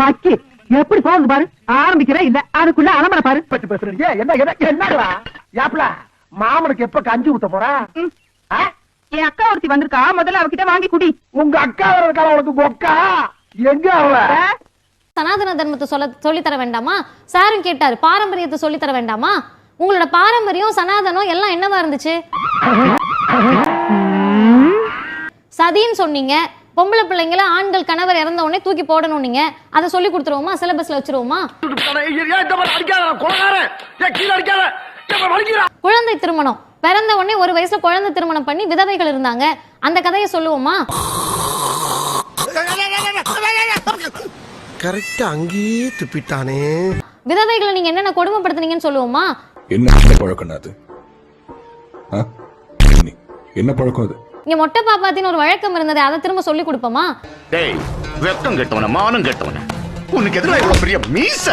பக்கி எப்படி போகுது பாரு? ஆரம்பிக்கிறே இல்ல. அதுக்குள்ள அலமர பாரு. பத்தி பேசுறீங்க? என்ன என்ன என்னங்களா யாப்ல மாமனுக்கு எப்ப கஞ்சி ஊத்த போற? என் அக்கா ஒருத்தி வந்திருக்கா. முதல்ல அவகிட்ட வாங்கி குடி. உங்க அக்கா இருக்கா உனக்கு கொக்கா எங்க அவ? சனாதன தர்மத்தை சொல்ல சொல்லி தர வேண்டாமா? சாரும் கேட்டாரு பாரம்பரியத்தை சொல்லி தர வேண்டாமா? உங்களோட பாரம்பரியம் சனாதனம் எல்லாம் என்னவா இருந்துச்சு? சதின்னு சொன்னீங்க. பொம்பளை பிள்ளைங்கள ஆண்கள் கணவர் இறந்த உடனே தூக்கி போடணும் நீங்க. அதை சொல்லி கொடுத்துருவோமா? சிலபஸ்ல வச்சிருவோமா? குழந்தை திருமணம். பிறந்த உடனே ஒரு வயசுல குழந்தை திருமணம் பண்ணி விதவைகள் இருந்தாங்க. அந்த கதையை சொல்லுவோமா? கரெக்டா அங்கேயே துப்பிட்டானே. விதவைகளை நீங்க என்னென்ன கொடுமைப்படுத்துனீங்கன்னு சொல்லுவோமா? என்ன பழக்கம் அது? என்ன பழக்கம் அது? இங்க மொட்டை பாப்பாத்தின்னு ஒரு வழக்கம் இருந்தது அதை திரும்ப சொல்லி கொடுப்போமா? டேய் வெக்கம் கெட்டவன மானம் கெட்டவன. உனக்கு எதிராக இவ்வளவு பெரிய மீச?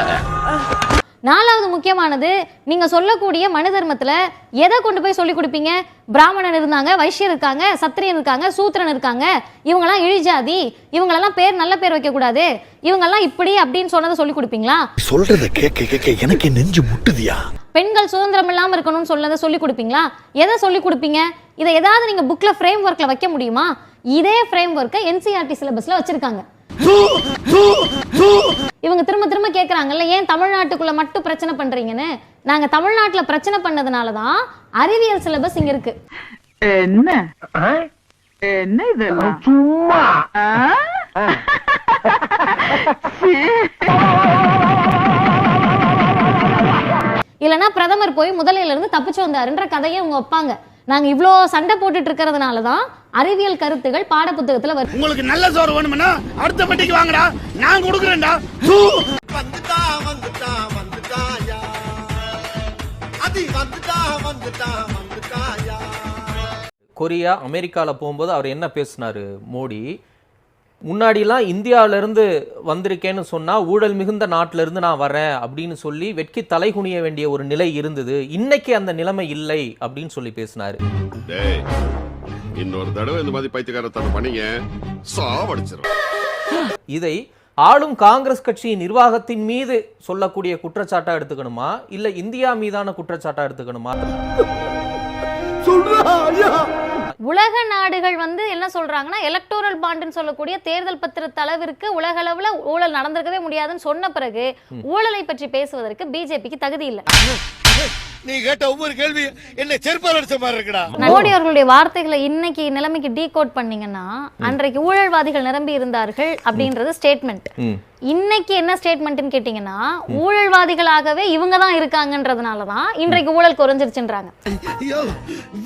நாலாவது முக்கியமானது நீங்க சொல்லக்கூடிய மனு தர்மத்துல எதை கொண்டு போய் சொல்லி கொடுப்பீங்க? பிராமணன் இருந்தாங்க வைஷ்யர் இருக்காங்க சத்திரியன் இருக்காங்க சூத்திரன் இருக்காங்க. இவங்கெல்லாம் இழிஜாதி இவங்களெல்லாம் பேர் நல்ல பேர் வைக்க கூடாது இவங்கெல்லாம் இப்படி அப்படின்னு சொன்னதை சொல்லி கொடுப்பீங்களா? சொல்றத கேட்க கேட்க எனக்கு நெஞ்சு முட்டுதியா? பெண்கள் சுதந்திரம் இல்லாம இருக்கணும்னு சொன்னதை சொல்லி கொடுப்பீங்களா? எதை சொல்லி கொடுப்பீங்க? இதை ஏதாவது நீங்க புக்ல ஃப்ரேம் ஒர்க்ல வைக்க முடியுமா? இதே ஃப்ரேம் ஒர்க்கை என்சிஆர்டி சிலபஸ்ல வச்சிருக்காங்க. இவங்க திரும்ப திரும்ப கேக்குறாங்கல்ல ஏன் தமிழ்நாட்டுக்குள்ள மட்டும் பிரச்சனை பண்றீங்கன்னு? நாங்க தமிழ்நாட்டுல பிரச்சனை பண்ணதுனால தான் அறிவியல் சிலபஸ் இங்க இருக்கு. என்ன? என்ன இதெல்லாம் சும்மா. ஆ? இல்லனா பிரதமர் போய் முதலையில இருந்து தப்பிச்சு வந்தாருன்ற கதையை அவங்க வைப்பாங்க. நாங்க இவ்ளோ சண்டை போட்டுட்டு இருக்கிறதுனால தான் அறிவியல் கருத்துகள் பாடப்புத்தகத்துல வருது. உங்களுக்கு நல்ல சோறு வேணும்னா அடுத்த பெட்டிக்கு வாங்கடா. நான் கொடுக்குறேன்டா. வந்துட்டா வந்துட்டா வந்துட்டாயா அது வந்துட்டா வந்துட்டா வந்துட்டாயா கொரியா அமெரிக்காவில் போகும்போது அவர் என்ன பேசினாரு? மோடி முன்னாடிலாம் இந்தியாவிலேருந்து வந்திருக்கேன்னு சொன்னால் ஊழல் மிகுந்த நாட்டிலேருந்து நான் வரேன் அப்படின்னு சொல்லி வெட்கி தலை குனிய வேண்டிய ஒரு நிலை இருந்தது. இன்னைக்கு அந்த நிலைமை இல்லை அப்படின்னு சொல்லி பேசினாரு. டேய் இன்னொரு தடவை இந்த மாதிரி பைத்தியக்காரத்தனம் பண்ணீங்க. சாவடிச்சிடும் இதை ஆளும் காங்கிரஸ் கட்சி நிர்வாகத்தின் மீது சொல்லக்கூடிய குற்றச்சாட்டா எடுத்துக்கணுமா? இல்ல இந்தியா மீதான குற்றச்சாட்டா எடுத்துக்கணுமா? சொல்றா ஐயா. உலக நாடுகள் வந்து என்ன சொல்றாங்கன்னா எலக்டோரல் பாண்டுன்னு சொல்லக்கூடிய தேர்தல் பத்திரத்து அளவிற்கு உலக அளவுல ஊழல் நடந்திருக்கவே முடியாதுன்னு சொன்ன பிறகு ஊழலை பற்றி பேசுவதற்கு பிஜேபிக்கு தகுதி இல்லை. நீ கேட்ட ஒவ்வொரு கேள்வி என்ன செருப்பால் அடிச்ச மாதிரி இருக்குடா. மோடி அவர்களுடைய வார்த்தைகளை இன்னைக்கு நிலைமைக்கு டீகோட் பண்ணீங்கன்னா அன்றைக்கு ஊழல்வாதிகள் நிரம்பி இருந்தார்கள் அப்படின்றது ஸ்டேட்மெண்ட். இன்னைக்கு என்ன ஸ்டேட்மெண்ட்னு கேட்டீங்கன்னா ஊழல்வாதிகளாகவே இவங்க தான் இருக்காங்கன்றதுனால தான் இன்றைக்கு ஊழல் குறைஞ்சிருச்சுன்றாங்க.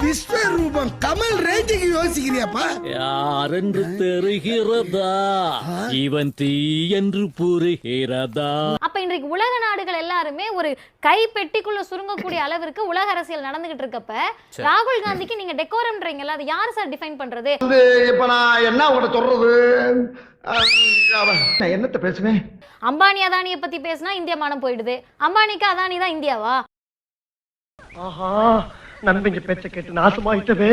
விஸ்வரூபம் கமல் ரேஞ்சுக்கு யோசிக்கிறியாப்பா? யாரென்று தெரிகிறதா? இவன் தீ என்று புரிகிறதா? அப்ப இன்றைக்கு உலக நாடுகள் எல்லாருமே ஒரு கை பெட்டிக்குள்ள சுருங்கக்கூடிய அளவிற்கு உலக அரசியல் நடந்துகிட்டு இருக்கப்ப ராகுல் காந்திக்கு நீங்க டெக்கோரம்ன்றீங்கல்ல அது யார் சார் டிஃபைன் பண்றது? இப்ப நான் என்ன உங்கள்ட்ட சொல்றது? என்னத்த பேசுவேன். அம்பானி அதானியை பத்தி பேசினா இந்தியா மானம் போயிடுது. அம்பானிக்கு அதானி தான் இந்தியாவா? ஆஹா நம்பிங்க பேச்ச கேட்டு நாசமாயிட்டவே.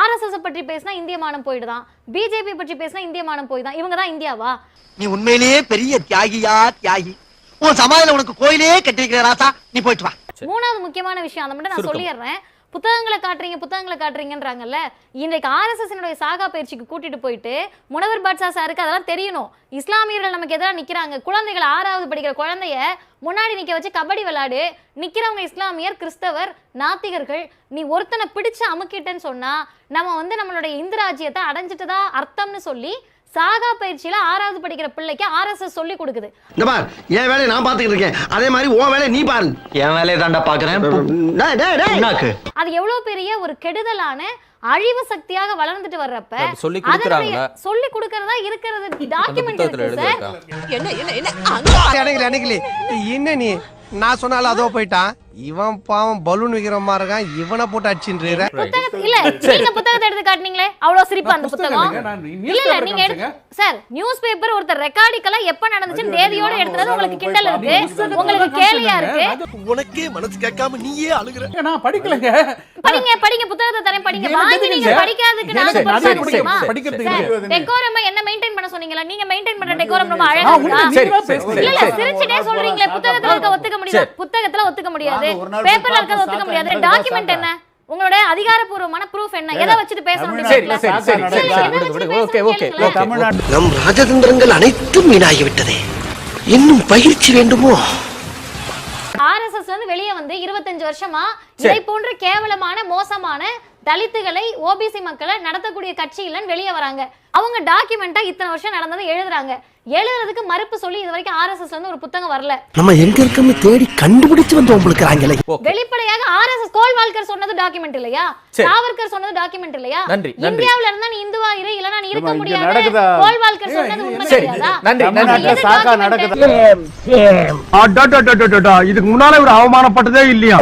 ஆர்எஸ்எஸ் பற்றி பேசினா இந்திய மானம் போயிடுதான். பிஜேபி பற்றி பேசினா இந்திய மானம் போயிடுதான். இவங்க தான் இந்தியாவா? நீ உண்மையிலேயே பெரிய தியாகியா தியாகி? உன் சமாதியில உனக்கு கோயிலே கட்டி வைக்கிற ராசா நீ போயிட்டு வா. மூணாவது முக்கியமான விஷயம் அதை மட்டும் நான். சொல்லிடுறேன். புத்தகங்களை காட்டுறீங்க புத்தகங்களை காட்டுறீங்கன்றாங்கல்ல? இன்றைக்கு ஆர்எஸ்எஸ்னுடைய சாகா பயிற்சிக்கு கூட்டிட்டு போயிட்டு முனவர் பாட்ஷா சாருக்கு அதெல்லாம் தெரியணும். இஸ்லாமியர்கள் நமக்கு எதிராக நிற்கிறாங்க குழந்தைகள் ஆறாவது படிக்கிற குழந்தைய முன்னாடி நிற்க வச்சு கபடி விளாடு நிற்கிறவங்க இஸ்லாமியர் கிறிஸ்தவர் நாத்திகர்கள் நீ ஒருத்தனை பிடிச்சு அமுக்கிட்டேன்னு சொன்னால் நம்ம வந்து நம்மளுடைய இந்து ராஜ்யத்தை அடைஞ்சிட்டதா அர்த்தம்னு சொல்லி சாகா பயிற்சியில ஆறாவது படிக்கிற பிள்ளைக்கு ஆர்எஸ்எஸ் சொல்லி கொடுக்குது. இந்த பார் என் வேலையை நான் பாத்துக்கிட்டு இருக்கேன். அதே மாதிரி உன் வேலையை நீ பாரு. என் வேலையை தாண்டா பாக்குறேன் டேய், டேய், டேய். அது எவ்வளவு பெரிய ஒரு கெடுதலான அழிவு சக்தியாக வளர்ந்துட்டு வர்றப்ப சொல்லி கொடுக்குறாங்களா? அதனுடைய- சொல்லி கொடுக்கறதா இருக்கிறது. டாக்குமெண்ட் புத்தகத்துல இருக்கு சார். எழுதியிருக்கா என்ன என்ன? என்ன அடங்கல அடங்கல என்ன நீ நான் சொன்னாலும் அதோ போயிட்டான். இவன் பாவம் பலூன் விக்கிற மாதிரி இருக்கான். இவனை போட்டு அடிச்சுட்டு புத்தகத்தை இல்ல. நீங்க புத்தகத்தை எடுத்து காட்டுனீங்களே? அவ்வளவு சிரிப்பு அந்த புத்தகம் இல்ல இல்ல நீங்க எடுத்து சார் நியூஸ் பேப்பர் ஒருத்தர் ரெக்கார்டிக்கலா எப்ப நடந்துச்சுன்னு தேதியோட எடுத்தது உங்களுக்கு கிண்டல் இருக்கு. உங்களுக்கு கேலியா இருக்கு. உனக்கே மனசு கேட்காம நீயே அழுகுற. நான் படிக்கலங்க. படிங்க படிங்க புத்தகத்தை தரேன் படிங்க. வாங்கி நீங்க? படிக்காததுக்கு முடியுமா படிக்கிறதுக்கு. டெக்கோரம் என்ன மெயின்டைன் பண்ண சொன்னீங்களா? நீங்க மெயின்டைன் பண்ற டெக்கோரம் ரொம்ப அழகா இல்ல சிரிச்சுட்டே சொல்றீங்களே புத்தகத்துல இருக்க ஒத்துக்க முடியாது? புத்தகத்துல ஒத்துக்க முடியாது. பேப்பர்ல இருக்க ஒத்துக்க முடியாது. டாக்குமெண்ட் என்ன? உங்களோட அதிகாரப்பூர்வமான ப்ரூஃப் என்ன? எதை வச்சுட்டு பேசணும் சரி? சரி சரி. ஓகே நம் ராஜதந்திரங்கள் அனைத்தும் வீணாகிவிட்டதே. இன்னும் பயிற்சி வேண்டுமோ? ஆர்எஸ்எஸ் வந்து வெளியே வந்து இருபத்தஞ்சு வருஷமா இதை போன்ற கேவலமான மோசமான தலித்துகளை ஓபிசி மக்களை நடத்தக்கூடிய கட்சி இல்லைன்னு வெளியே வராங்க. அவங்க டாக்குமெண்டா இத்தனை வருஷம் நடந்ததை எழுதுறாங்க. எழுதுறதுக்கு மறுப்பு சொல்லி இது வரைக்கும் ஆர்எஸ்எஸ் வந்து ஒரு புத்தகம் வரல. நம்ம எங்க இருக்கோம்னு தேடி கண்டுபிடிச்சு வந்து உங்களுக்கு ஆங்களே வெளிப்படையாக ஆர்எஸ்எஸ் கோல்வால்கர் சொன்னது டாக்குமெண்ட் இல்லையா. சாவர்கர் சொன்னது டாக்குமெண்ட் இல்லையா? நன்றி, நன்றி. இந்தியாவுல இருந்தா நீ இந்துவா இரு இல்லனா நீ இருக்க முடியாது. நடக்குதா? கோல்வால்கர் சொன்னது உண்மை சரி. கிடையாதா நன்றி நன்றி. எது document? இதுக்கு முன்னால ஒரு அவமானப்பட்டதே இல்லையா?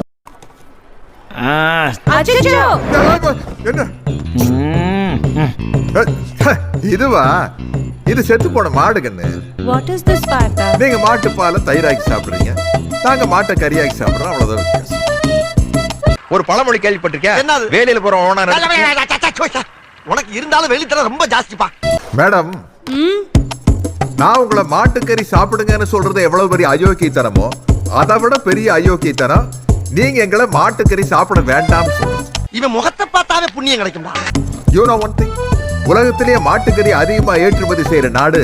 என்ன? இதுவா? இது செத்து போன மாடு கண்ணு. நீங்க மாட்டு பாலை தயிராக்கி சாப்பிடுறீங்க. நாங்க மாட்டை கறியாக்கி சாப்பிடுறோம். அவ்வளவுதான் வித்தியாசம். ஒரு பழமொழி கேள்விப்பட்டிருக்கேன். என்னது? வேலையில போற ஓனர் உனக்கு இருந்தாலும் வெளித்தர ரொம்ப ஜாஸ்திப்பா. மேடம் நான் உங்களை மாட்டுக்கறி சாப்பிடுங்கன்னு சொல்றது எவ்வளவு பெரிய அயோக்கியத்தனமோ அதை விட பெரிய அயோக்கியத்தனம் நீங்க எங்களை மாட்டுக்கறி சாப்பிட வேண்டாம்னு சொல்றது இவன் முகத்தை பார்த்தாவே புண்ணியம் கிடைக்கும்டா. யூ நோ ஒன் திங் உலகத்திலேயே மாட்டுக்கறி அதிகமா ஏற்றுமதி செய்யற நாடு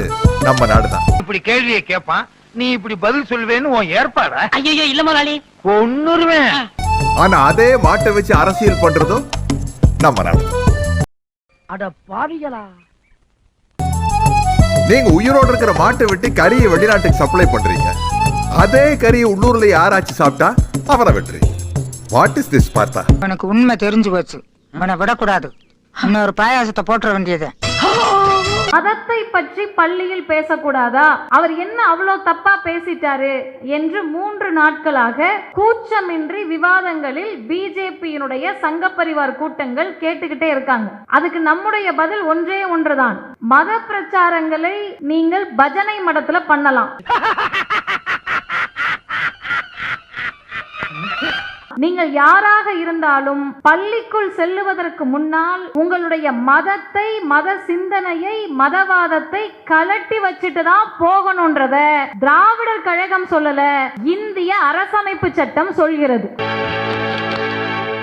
நம்ம நாடு தான் இப்படி கேள்வியை கேட்பான் நீ இப்படி பதில் சொல்வேன்னு உன் ஏற்பாடா? ஐயோ இல்ல முதலாளி கொன்னுருவேன். ஆனா அதே மாட்டை வச்சு அரசியல் பண்றதும் நம்ம நாடு. அட பாவிகளா. நீங்க உயிரோட இருக்கிற மாட்டை வெட்டி கறியை வெளிநாட்டுக்கு சப்ளை பண்றீங்க. அதே கறியை உள்ளூர்ல யாராச்சும் சாப்பிட்டா அவரை வெட்டுறீங்க. வாட் இஸ் திஸ் பார்த்தா எனக்கு உண்மை தெரிஞ்சு போச்சு. அவனை விடக்கூடாது. இன்னொரு பாயாசத்தை போட்டுற வேண்டியது. மதத்தை பற்றி பள்ளியில் பேசக்கூடாதா? அவர் என்ன அவ்வளவு தப்பா பேசிட்டாரு என்று மூன்று நாட்களாக கூச்சமின்றி விவாதங்களில் பிஜேபியினுடைய சங்க பரிவார் கூட்டங்கள் கேட்டுக்கிட்டே இருக்காங்க. அதுக்கு நம்முடைய பதில் ஒன்றே ஒன்றுதான். மத பிரச்சாரங்களை நீங்கள் பஜனை மடத்துல பண்ணலாம். நீங்கள் யாராக இருந்தாலும் பள்ளிக்குள் செல்லுவதற்கு முன்னால் உங்களுடைய மதத்தை மத சிந்தனையை மதவாதத்தை கலட்டி வச்சுட்டு தான் போகணும்ன்றத திராவிடர் கழகம் சொல்லல இந்திய அரசமைப்பு சட்டம் சொல்கிறது.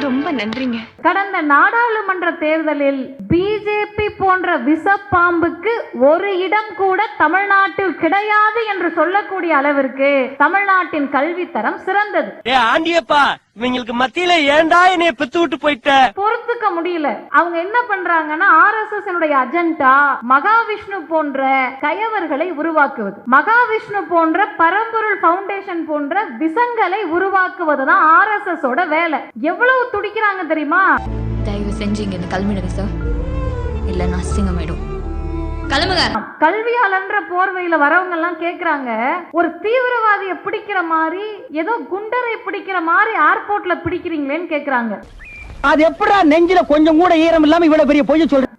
ரொம்ப நன்றிங்க. கடந்த நாடாளுமன்ற தேர்தலில் பிஜேபி போன்ற விஷப்பாம்புக்கு ஒரு இடம் கூட தமிழ்நாட்டில் கிடையாது என்று சொல்லக்கூடிய அளவிற்கு தமிழ்நாட்டின் கல்வித்தரம் சிறந்தது. ஏ ஆண்டியப்பா இவங்களுக்கு மத்தியில ஏன்டா என்னைய பெத்து விட்டு போயிட்ட? பொறுத்துக்க முடியல. அவங்க என்ன பண்றாங்கன்னா ஆர்எஸ்எஸ் அஜெண்டா மகாவிஷ்ணு போன்ற கயவர்களை உருவாக்குவது. மகாவிஷ்ணு போன்ற பரம்பொருள் ஃபவுண்டேஷன் போன்ற விசங்களை உருவாக்குவதுதான் ஆர்எஸ்எஸ் ஓட வேலை. எவ்வளவு துடிக்கிறாங்க தெரியுமா? தயவு செஞ்சு இங்க கிளம்பிடுங்க சார் இல்லைன்னா அசிங்கமாயிடும். கல்வியாளன்ற போர்வையில வரவங்க எல்லாம் கேக்குறாங்க ஒரு தீவிரவாதிய பிடிக்கிற மாதிரி ஏதோ குண்டரை பிடிக்கிற மாதிரி ஏர்போர்ட்ல பிடிக்கிறீங்களேன்னு கேக்குறாங்க. அது எப்படா நெஞ்சில கொஞ்சம் கூட ஈரம் இல்லாம இவ்வளவு பெரிய பொய்ய சொல்ற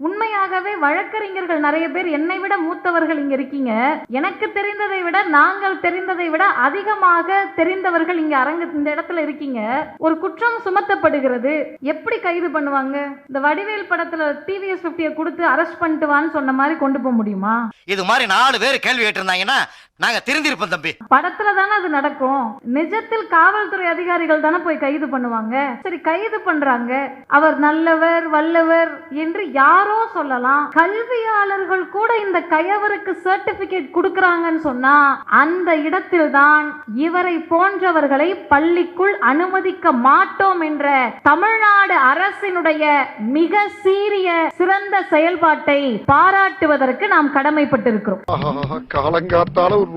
உண்மையாகவே வழக்கறிஞர்கள் நிறைய பேர் என்னை விட மூத்தவர்கள் இங்க இருக்கீங்க. எனக்கு தெரிந்ததை விட நாங்கள் தெரிந்ததை விட அதிகமாக தெரிந்தவர்கள் இங்க அரங்கு இந்த இடத்துல இருக்கீங்க. ஒரு குற்றம் சுமத்தப்படுகிறது. எப்படி கைது பண்ணுவாங்க? இந்த வடிவேல் படத்துல டிவிஎஸ் பிப்டியை கொடுத்து அரெஸ்ட் பண்ணிட்டு வான்னு சொன்ன மாதிரி கொண்டு போக முடியுமா? இது மாதிரி நாலு பேர் கேள்வி கேட்டிருந்தாங்கன்னா நாங்க திருந்திருப்போம் தம்பி. படத்துல தானே அது நடக்கும். நிஜத்தில் காவல்துறை அதிகாரிகள் தானே போய் கைது பண்ணுவாங்க. சரி கைது பண்றாங்க. அவர் நல்லவர் வல்லவர் என்று யாரோ சொல்லலாம். கல்வியாளர்கள் கூட இந்த கயவருக்கு சர்டிபிகேட் கொடுக்கறாங்கன்னு சொன்னா அந்த இடத்தில் தான் இவரை போன்றவர்களை பள்ளிக்குள் அனுமதிக்க மாட்டோம் என்ற தமிழ்நாடு அரசினுடைய மிக சீரிய சிறந்த செயல்பாட்டை பாராட்டுவதற்கு நாம் கடமைப்பட்டிருக்கிறோம். காலங்காத்தால ஒரு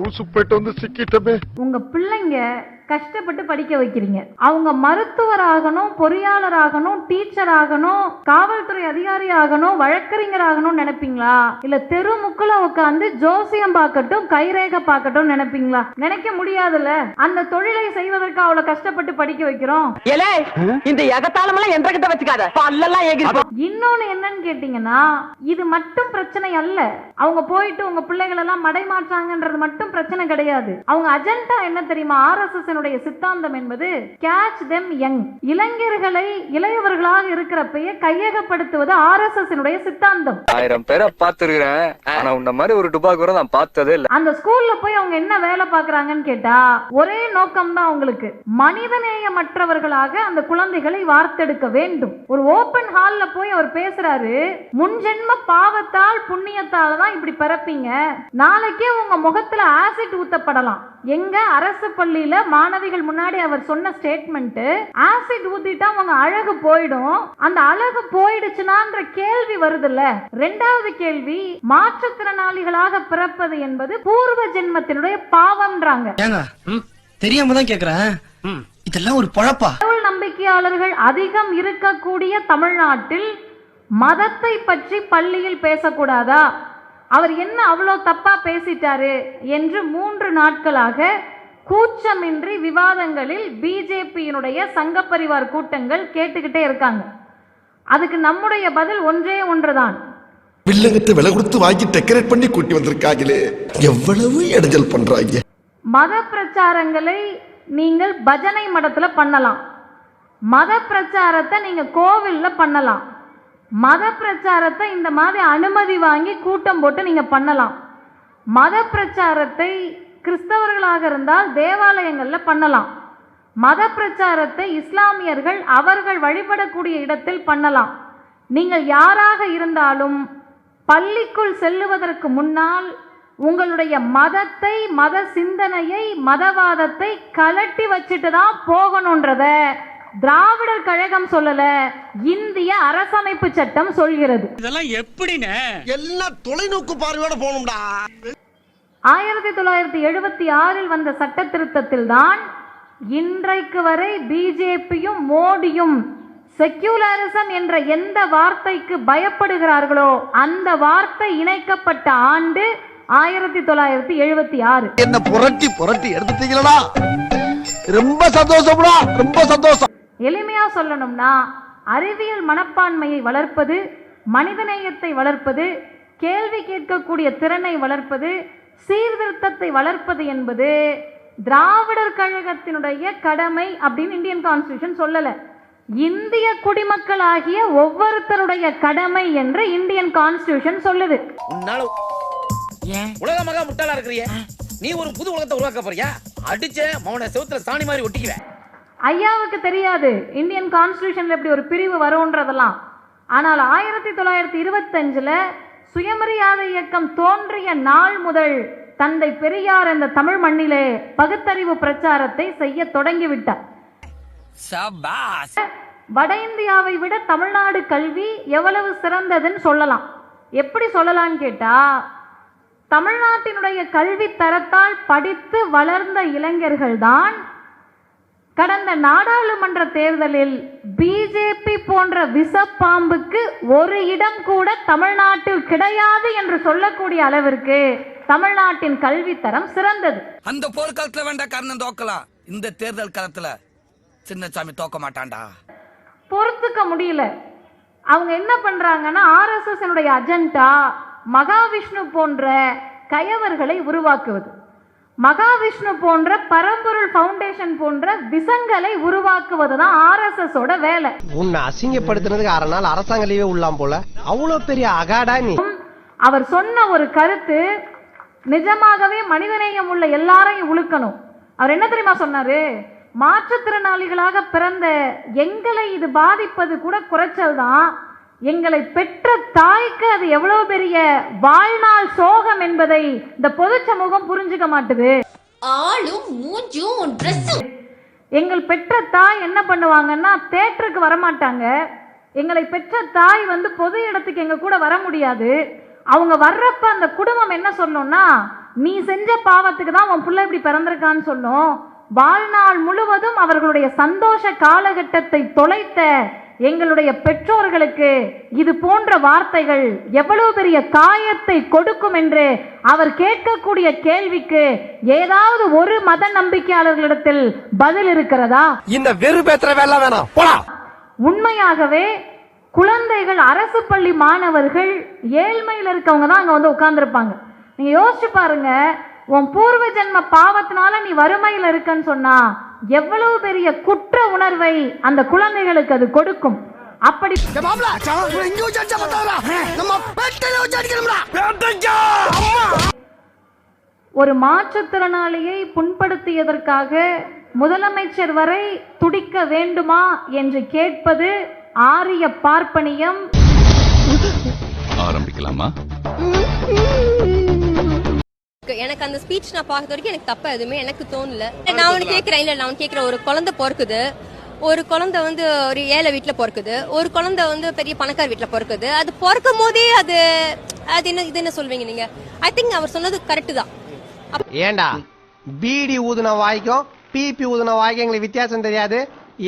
வந்து சிக்கிட்டமே. உங்க பிள்ளைங்க கஷ்டப்பட்டு படிக்க வைக்கிறீங்க. அவங்க மருத்துவர் ஆகணும் பொறியாளர் ஆகணும் டீச்சர் ஆகணும் காவல்துறை அதிகாரி ஆகணும் வழக்கறிஞர் ஆகணும்னு நினைப்பீங்களா? இல்ல தெரு முக்குல உட்காந்து ஜோசியம் பார்க்கட்டும் கைரேகை பார்க்கட்டும் நினைப்பீங்களா? நினைக்க முடியாதுல்ல? அந்த தொழிலை செய்வதற்கு அவ்வளவு கஷ்டப்பட்டு படிக்க வைக்கிறோம். இந்த எகத்தாளமெல்லாம் என்ற கிட்ட வச்சுக்காத. இன்னொன்னு என்னன்னு கேட்டீங்கன்னா இது மட்டும் பிரச்சனை அல்ல. அவங்க போயிட்டு உங்க பிள்ளைகள் எல்லாம் மடைமாற்றாங்கன்றது மட்டும் பிரச்சனை கிடையாது. அவங்க அஜெண்டா என்ன தெரியுமா? ஆர்எஸ்எஸ் சித்தாந்தம் என்பது கேட்ச் தெம் யங் இளைஞர்களை இளையவர்களாக இருக்கிறப்பயே கையகப்படுத்துவது ஆர்எஸ்எஸ் சித்தாந்தம். ஆயிரம் பேரை பார்த்திருக்கிறேன். ஆனா உன்ன மாதிரி ஒரு டுபாக் கூட நான் பார்த்ததே இல்ல. அந்த ஸ்கூல்ல போய் அவங்க என்ன வேலை பாக்குறாங்கன்னு கேட்டா ஒரே நோக்கம் தான் அவங்களுக்கு. மனிதநேயமற்றவர்களாக அந்த குழந்தைகளை வார்த்தெடுக்க வேண்டும். ஒரு ஓபன் ஹால்ல போய் அவர் பேசுறாரு முன்ஜென்ம பாவத்தால் புண்ணியத்தால தான் இப்படி பிறப்பீங்க. நாளைக்கே உங்க முகத்துல ஆசிட் ஊத்தப்படலாம். எங்க அரசு பள்ளியில மாணவிகள் முன்னாடி அவர் சொன்ன ஸ்டேட்மெண்ட் ஆசிட் ஊத்திட்டா உங்க அழகு போயிடும். அந்த அழகு போயிடுச்சுனான்ற கேள்வி வருதுல்ல? ரெண்டாவது கேள்வி மாற்றுத்திறனாளிகளாக பிறப்பது என்பது பூர்வ ஜென்மத்தினுடைய பாவம்ன்றாங்க. தெரியாம தான் கேக்குறேன். இதெல்லாம் ஒரு பழப்பா? நம்பிக்கையாளர்கள் அதிகம் இருக்கக்கூடிய தமிழ்நாட்டில் மதத்தை பற்றி பள்ளியில் பேசக்கூடாதா? அவர் என்ன அவ்வளோ தப்பா பேசிட்டாரு என்று மூன்று நாட்களாக கூச்சமின்றி விவாதங்களில் பிஜேபியினுடைய சங்கப்பரிவார் கூட்டங்கள் கேட்டுக்கிட்டே இருக்காங்க. அதுக்கு நம்முடைய பதில் ஒன்றே ஒன்றுதான். வில்லங்கத்தை விலை கொடுத்து வாங்கி டெக்கரேட் பண்ணி கூட்டி வந்திருக்காங்களே. எவ்வளவு இடைஞ்சல் பண்றாங்க. மத பிரச்சாரங்களை நீங்கள் பஜனை மடத்துல பண்ணலாம். மத பிரச்சாரத்தை நீங்க கோவில்ல பண்ணலாம். மத பிரச்சாரத்தை இந்த மாதிரி அனுமதி வாங்கி கூட்டம் போட்டு நீங்கள் பண்ணலாம். மத பிரச்சாரத்தை கிறிஸ்தவர்களாக இருந்தால் தேவாலயங்களில் பண்ணலாம். மத பிரச்சாரத்தை இஸ்லாமியர்கள் அவர்கள் வழிபடக்கூடிய இடத்தில் பண்ணலாம். நீங்கள் யாராக இருந்தாலும் பள்ளிக்குள் செல்லுவதற்கு முன்னால் உங்களுடைய மதத்தை மத சிந்தனையை மதவாதத்தை கலட்டி வச்சுட்டு தான் போகணுன்றத திராவிடர் கழகம் சொல்லல இந்திய அரசமைப்பு சட்டம் சொல்கிறது. இதெல்லாம் எப்படின்னு? எல்லாம் தொலைநோக்கு பார்வையோட போகணும்டா. ஆயிரத்தி தொள்ளாயிரத்தி எழுபத்தி ஆறில் வந்த சட்ட திருத்தத்தில் தான் இன்றைக்கு வரை பிஜேபியும் மோடியும் செக்யூலரிசம் என்ற எந்த வார்த்தைக்கு பயப்படுகிறார்களோ அந்த வார்த்தை இணைக்கப்பட்ட ஆண்டு ஆயிரத்தி தொள்ளாயிரத்தி எழுபத்தி ஆறு. என்ன புரட்டி புரட்டி எடுத்துட்டீங்களா ரொம்ப சந்தோஷம்டா ரொம்ப சந்தோஷம். எளிமையா சொல்லணும்னா அறிவியல் மனப்பான்மையை வளர்ப்பது மனிதநேயத்தை வளர்ப்பது கேள்வி கேட்கக்கூடிய திறனை வளர்ப்பது சீர்திருத்தத்தை வளர்ப்பது என்பது திராவிடர் கழகத்தினுடைய கடமை அப்படின்னு இந்தியன் கான்ஸ்டியூஷன் சொல்லல. இந்திய குடிமக்களாகிய ஒவ்வொருத்தருடைய கடமை என்று இந்தியன் கான்ஸ்டியூஷன் சொல்லுது. உன்னால உலக மகா முட்டாளா இருக்கிறிய. நீ ஒரு புது உலகத்தை உருவாக்க போறியா? அடிச்ச மௌன செவுத்துல சாணி மாதிரி ஒட்டிக்குவேன் ஐயாவுக்கு தெரியாது. இந்தியன் கான்ஸ்டியூஷன்ல இப்படி ஒரு பிரிவு வரும்ன்றதெல்லாம். ஆனால் ஆயிரத்தி தொள்ளாயிரத்தி இருபத்தஞ்சுல சுயமரியாதை இயக்கம் தோன்றிய நாள் முதல் தந்தை பெரியார் என்ற தமிழ் மண்ணிலே பகுத்தறிவு பிரச்சாரத்தை செய்ய தொடங்கிவிட்டார். வட இந்தியாவை விட தமிழ்நாடு கல்வி எவ்வளவு சிறந்ததுன்னு சொல்லலாம். எப்படி சொல்லலாம்னு கேட்டா தமிழ்நாட்டினுடைய கல்வி தரத்தால் படித்து வளர்ந்த இளைஞர்கள் தான் கடந்த நாடாளுமன்ற தேர்தலில் பிஜேபி போன்ற விஷப்பாம்புக்கு ஒரு இடம் கூட தமிழ்நாட்டில் கிடையாது என்று சொல்லக்கூடிய அளவிற்கு தமிழ்நாட்டின் கல்வித்தரம் சிறந்தது. அந்த போர்க்காலத்துல வேண்டாம் கர்ணன் தோக்கலாம் இந்த தேர்தல் காலத்துல சின்னசாமி தோக்க மாட்டான்டா. பொறுத்துக்க முடியல. அவங்க என்ன பண்றாங்கன்னா ஆர்எஸ்எஸ் அஜெண்டா மகாவிஷ்ணு போன்ற கயவர்களை உருவாக்குவது. மகாவிஷ்ணு போன்ற பரம்பொருள் ஃபவுண்டேஷன் போன்ற விசங்களை உருவாக்குவது தான் ஆர்எஸ்எஸ் ஓட வேலை. உன்னை அசிங்கப்படுத்தினதுக்கு அரை நாள் அரசாங்க லீவே உள்ளாம் போல. அவ்வளவு பெரிய அகாடா நீ. அவர் சொன்ன ஒரு கருத்து நிஜமாகவே மனிதநேயம் உள்ள எல்லாரையும் உழுக்கணும். அவர் என்ன தெரியுமா சொன்னாரு? மாற்றுத்திறனாளிகளாக பிறந்த எங்களை இது பாதிப்பது கூட குறைச்சல் தான் எங்களை பெற்ற தாய்க்கு அது எவ்வளவு பெரிய வாழ்நாள் சோகம் என்பதை இந்த பொது சமூகம் புரிஞ்சுக்க மாட்டுது. ஆளும் மூஞ்சும் ட்ரெஸ்ஸும் எங்கள் பெற்ற தாய் என்ன பண்ணுவாங்கன்னா தேட்டருக்கு வரமாட்டாங்க. எங்களை பெற்ற தாய் வந்து பொது இடத்துக்கு எங்க கூட வர முடியாது. அவங்க வர்றப்ப அந்த குடும்பம் என்ன சொல்லணும்னா நீ செஞ்ச பாவத்துக்கு தான் உன் புள்ள இப்படி பிறந்திருக்கான்னு சொன்னோம். வாழ்நாள் முழுவதும் அவர்களுடைய சந்தோஷ காலகட்டத்தை தொலைத்த எங்களுடைய பெற்றோர்களுக்கு இது போன்ற வார்த்தைகள் எவ்வளவு பெரிய காயத்தை கொடுக்கும் என்று அவர் கேட்கக்கூடிய கேள்விக்கு ஏதாவது ஒரு மத நம்பிக்கையாளர்களிடத்தில் பதில் இருக்கிறதா? இந்த வேலை வேணாம். உண்மையாகவே குழந்தைகள் அரசு பள்ளி மாணவர்கள் ஏழ்மையில் இருக்கவங்க தான் அங்க வந்து உட்கார்ந்துருப்பாங்க. நீங்க யோசிச்சு பாருங்க உன் பூர்வ ஜென்ம பாவத்தினால நீ வறுமையில் இருக்கன்னு சொன்னா எவ்வளவு பெரிய குற்ற உணர்வை அந்த குழந்தைகளுக்கு அது கொடுக்கும். அப்படி ஒரு மாற்றுத்திறனாளியை புண்படுத்தியதற்காக முதலமைச்சர் வரை துடிக்க வேண்டுமா என்று கேட்பது ஆரிய பார்ப்பனியம். ஆரம்பிக்கலாமா? எனக்கு அந்த ஸ்பீச் நான் பார்க்கறது வரைக்கும் எனக்கு தப்பா எதுவுமே எனக்கு தோணல. நான் ஒன்று கேட்கிறேன் இல்ல நான் ஒன்று கேட்கிறேன் ஒரு குழந்தை பிறக்குது. ஒரு குழந்தை வந்து ஒரு ஏழை வீட்டுல பிறக்குது. ஒரு குழந்தை வந்து பெரிய பணக்கார வீட்டுல பிறக்குது. அது பிறக்கும் போதே அது அது என்ன இது என்ன சொல்வீங்க நீங்க? ஐ திங்க் அவர் சொன்னது கரெக்ட் தான். ஏண்டா? பீடி ஊதுன வாய்க்கும் பிபி ஊதுன வாய்க்கும் எங்களுக்கு வித்தியாசம் தெரியாது.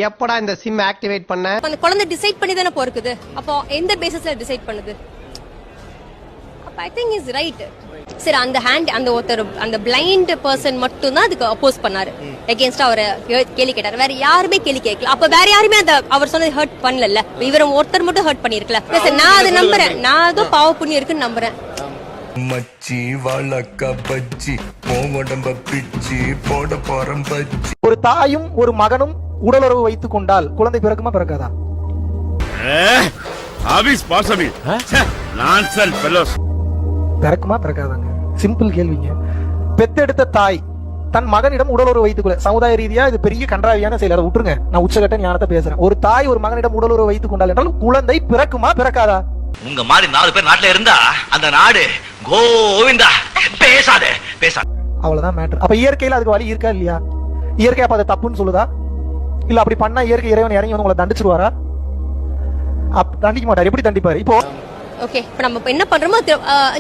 எப்படா இந்த சிம் ஆக்டிவேட் பண்ண? அந்த குழந்தை டிசைட் பண்ணி தானே பிறக்குது. அப்போ எந்த பேசிஸ்ல டிசைட் பண்ணுது? அப்ப ஐ திங்க் இஸ் ரைட் சரி அந்த ஹேண்ட் அந்த ஒருத்தர் அந்த பிளைண்ட் பர்சன் மட்டும் தான் அதுக்கு அப்போஸ் பண்ணாரு. எகேன்ஸ்டா அவரை கேள்வி கேட்டாரு. வேற யாருமே கேள்வி கேட்கல அப்ப வேற யாருமே அந்த அவர் சொன்னது ஹர்ட் பண்ணல இவரை ஒருத்தர் மட்டும் ஹர்ட் பண்ணிருக்கல. சரி, நான் அதை நம்புறேன். நான் ஏதோ பாவ புண்ணியம் இருக்குன்னு நம்புறேன். மச்சி வழக்க பச்சி. உடம்ப பிச்சி போட போறம் பச்சி. ஒரு தாயும் ஒரு மகனும் உடலுறவு வைத்துக் கொண்டால் குழந்தை பிறக்குமா பிறக்காதா? ஆபீஸ் பாசமி. நான்சன் ஃபெலோஸ் பிறக்குமா பிறக்காதாங்க? சிம்பிள் கேள்விங்க. பெத்தெடுத்த தாய் தன் மகனிடம் உடலுறவு வைத்துக் கொள்ள சமுதாய ரீதியா இது பெரிய கன்றாவியான செயல். அதை விட்டுருங்க. நான் உச்சகட்ட ஞானத்தை பேசுறேன். ஒரு தாய் ஒரு மகனிடம் உடலுறவு வைத்துக் கொண்டால் என்றால் குழந்தை பிறக்குமா பிறக்காதா? உங்க மாதிரி நாலு பேர் நாட்டுல இருந்தா அந்த நாடு கோவிந்தா. பேசாத பேசாத. அவ்வளவுதான் மேட்டர் அப்ப இயற்கையில அதுக்கு வழி இருக்கா இல்லையா? இயற்கை அப்ப அதை தப்புன்னு சொல்லுதா? இல்ல அப்படி பண்ணா இயற்கை இறைவன் இறங்கி வந்து உங்களை தண்டிச்சிருவாரா? அப் தண்டிக்க மாட்டார். எப்படி தண்டிப்பாரு? இப்போ ஓகே இப்போ நம்ம இப்போ என்ன பண்றோமோ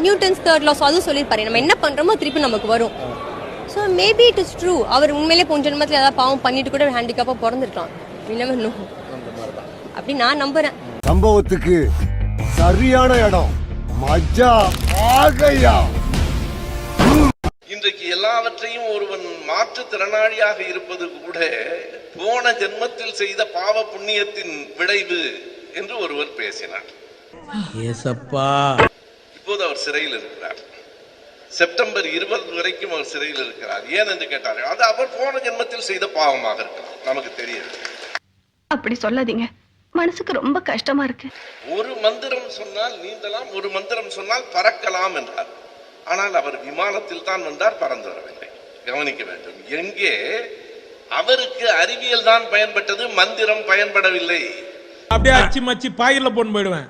நியூட்டன்ஸ் தேர்ட் லாஸ் அதுவும் சொல்லியிருப்பாரு. நம்ம என்ன பண்றோமோ திருப்பி நமக்கு வரும். So maybe it is true அவர் உண்மையிலே போன ஜென்மத்தில் ஏதாவது பாவம் பண்ணிட்டு கூட ஹேண்டிகேப்பாக பிறந்திருக்கலாம். நோ அப்படி நான் நம்புறேன். சம்பவத்துக்கு சரியான இடம். மஜா ஆகையா. இன்றைக்கு எல்லாவற்றையும் ஒருவன் மாற்றுத்திறனாளியாக இருப்பது கூட போன ஜென்மத்தில் செய்த பாவ புண்ணியத்தின் விளைவு என்று ஒருவர் பேசினார். இப்போது அவர் சிறையில் இருக்கிறார். செப்டம்பர் இருபது வரைக்கும் அவர் சிறையில் இருக்கிறார். ஏன் என்று கேட்டார்கள்? அது அவர் போன ஜென்மத்தில் செய்த பாவமாக இருக்கலாம். நமக்கு தெரியாது. அப்படி சொல்லாதீங்க. மனசுக்கு ரொம்ப கஷ்டமா இருக்கு. ஒரு மந்திரம் சொன்னால் நீந்தலாம் ஒரு மந்திரம் சொன்னால் பறக்கலாம் என்றார். ஆனால் அவர் விமானத்தில் தான் வந்தார் பறந்து வரவில்லை. கவனிக்க வேண்டும். எங்கே? அவருக்கு அறிவியல் தான் பயன்பட்டது மந்திரம் பயன்படவில்லை. அப்படியே அச்சு மச்சி பாயில போன் போயிடுவேன்.